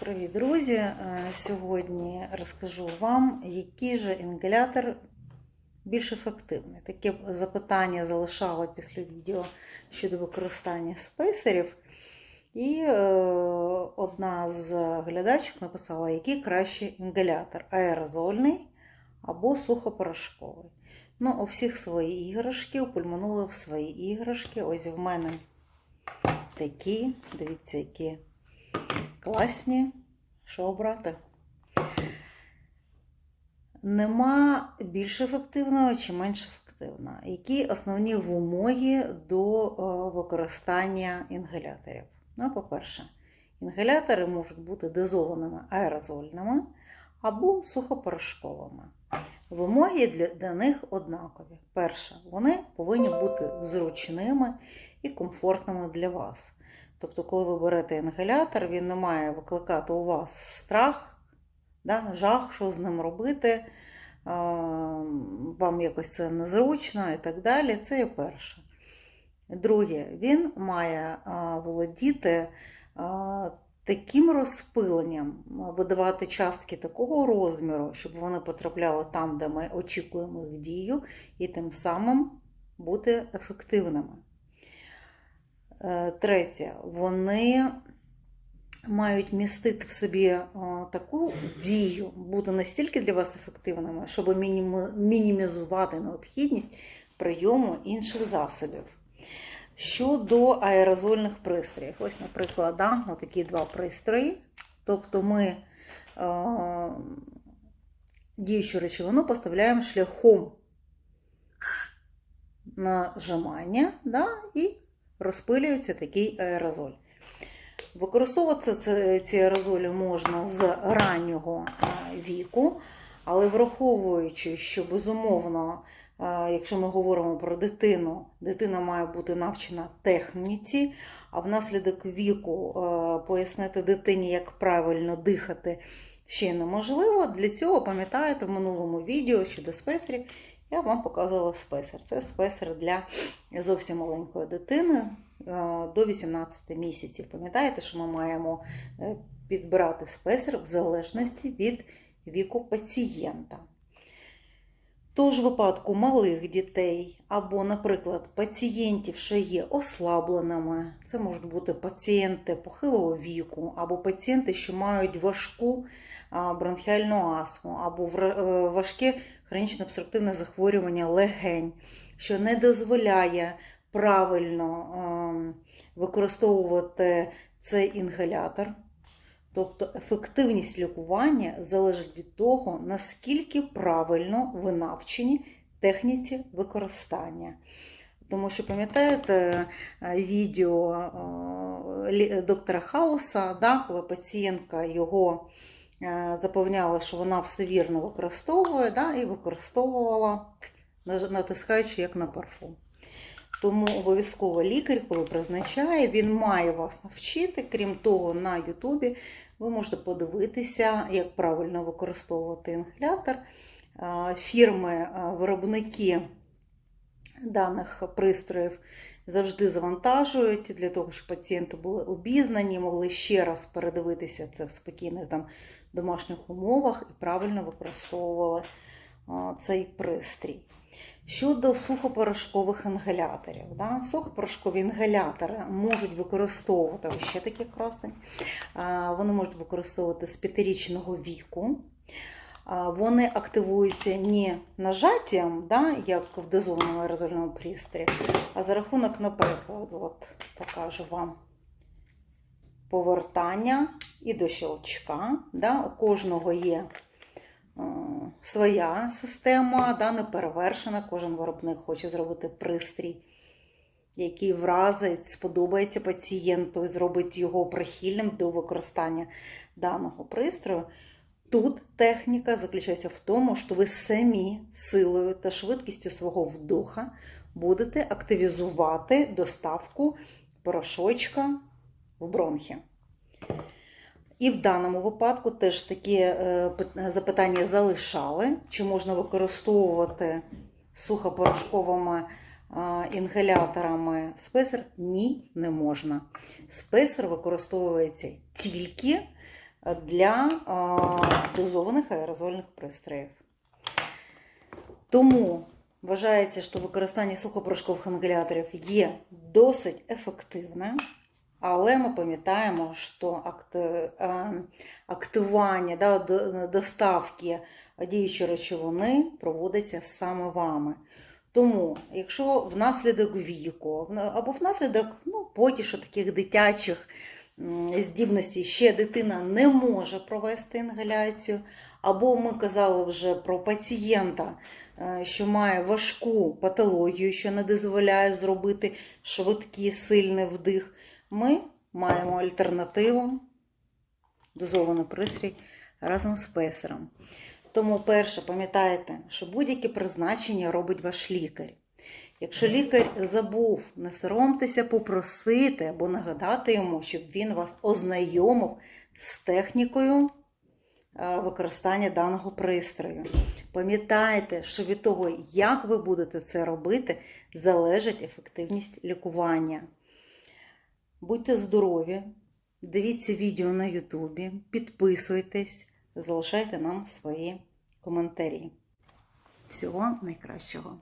Привіт, друзі! Е, Сьогодні розкажу вам, який же інгалятор більш ефективний. Таке запитання залишала після відео щодо використання спейсерів. І е, одна з глядачок написала, який краще інгалятор аерозольний або сухопорошковий. Ну, у всіх свої іграшки, у пульмонули свої іграшки. Ось в мене такі, дивіться, які класні. Що обрати? Нема більш ефективного чи менш ефективного. Які основні вимоги до е, використання інгаляторів? Ну, по-перше, інгалятори можуть бути дозованими аерозольними або сухопорошковими. Вимоги для, для них однакові. Перше, вони повинні бути зручними і комфортними для вас. Тобто, коли ви берете інгалятор, він не має викликати у вас страх, да, жах, що з ним робити, вам якось це незручно і так далі. Це є перше. Друге, він має володіти таким розпиленням, видавати частки такого розміру, щоб вони потрапляли там, де ми очікуємо їх дію, і тим самим бути ефективними. Третє, вони мають містити в собі таку дію, бути настільки для вас ефективними, щоб мінімізувати необхідність прийому інших засобів. Щодо аерозольних пристроїв, ось, наприклад, да, такі два пристрої. Тобто ми е, діючу речовину поставляємо шляхом нажимання да, і розпилюється такий аерозоль. Використовувати ці аерозолі можна з раннього віку, але враховуючи, що безумовно, якщо ми говоримо про дитину, дитина має бути навчена техніці, а внаслідок віку пояснити дитині, як правильно дихати, ще неможливо. Для цього, пам'ятаєте, в минулому відео щодо спесерів я вам показувала спесер. Це спесер для зовсім маленької дитини до 18 місяців. Пам'ятаєте, що ми маємо е, підбирати спесер в залежності від віку пацієнта. Тож, в випадку малих дітей, або, наприклад, пацієнтів, що є ослабленими, це можуть бути пацієнти похилого віку, або пацієнти, що мають важку бронхіальну астму, або е, важке хронічне обструктивне захворювання легень, що не дозволяє правильно ем, використовувати цей інгалятор. Тобто ефективність лікування залежить від того, наскільки правильно ви навчені техніці використання. Тому що, пам'ятаєте, е, відео е, доктора Хауса, да, коли пацієнтка його е, запевняла, що вона все вірно використовує, да, і використовувала, натискаючи як на парфум. Тому обов'язково лікар, коли призначає, він має вас навчити. Крім того, на Ютубі ви можете подивитися, як правильно використовувати інгалятор. Фірми, виробники даних пристроїв завжди завантажують для того, щоб пацієнти були обізнані, могли ще раз передивитися це в спокійних там домашніх умовах і правильно використовували цей пристрій. Щодо сухопорошкових інгаляторів. Да? Сухопорошкові інгалятори можуть використовувати ще такі красень, вони можуть використовувати з п'ятирічного віку. Вони активуються не нажаттям, да, як в дозованому аерозольному пристрої, а за рахунок, наприклад, от покажу вам повертання і до щелчка. Да, У кожного є своя система, да, не перевершена. Кожен виробник хоче зробити пристрій, який вразить, сподобається пацієнту і зробить його прихильним до використання даного пристрою. Тут техніка заключається в тому, що ви самі силою та швидкістю свого вдоха будете активізувати доставку порошочка в бронхи. І в даному випадку теж такі е, запитання залишали, чи можна використовувати сухопорошковими інгаляторами спесер? Ні, не можна. Спесер використовується тільки для а, дозованих аерозольних пристроїв. Тому вважається, що використання сухопорошкових інгаляторів є досить ефективне, але ми пам'ятаємо, що акт, е, активування да, доставки діючої речовини проводиться саме вами. Тому, якщо внаслідок віку або внаслідок ну, що таких дитячих здібностей ще дитина не може провести інгаляцію, або ми казали вже про пацієнта, е, що має важку патологію, що не дозволяє зробити швидкий сильний вдих, ми маємо альтернативу дозований пристрій разом з песером. Тому, перше, пам'ятайте, що будь-яке призначення робить ваш лікар. Якщо лікар забув, не соромтеся попросити або нагадати йому, щоб він вас ознайомив з технікою е, використання даного пристрою. Пам'ятайте, що від того, як ви будете це робити, залежить ефективність лікування. Будьте здорові, дивіться відео на Ютубі, підписуйтесь, залишайте нам свої коментарі. Всього найкращого!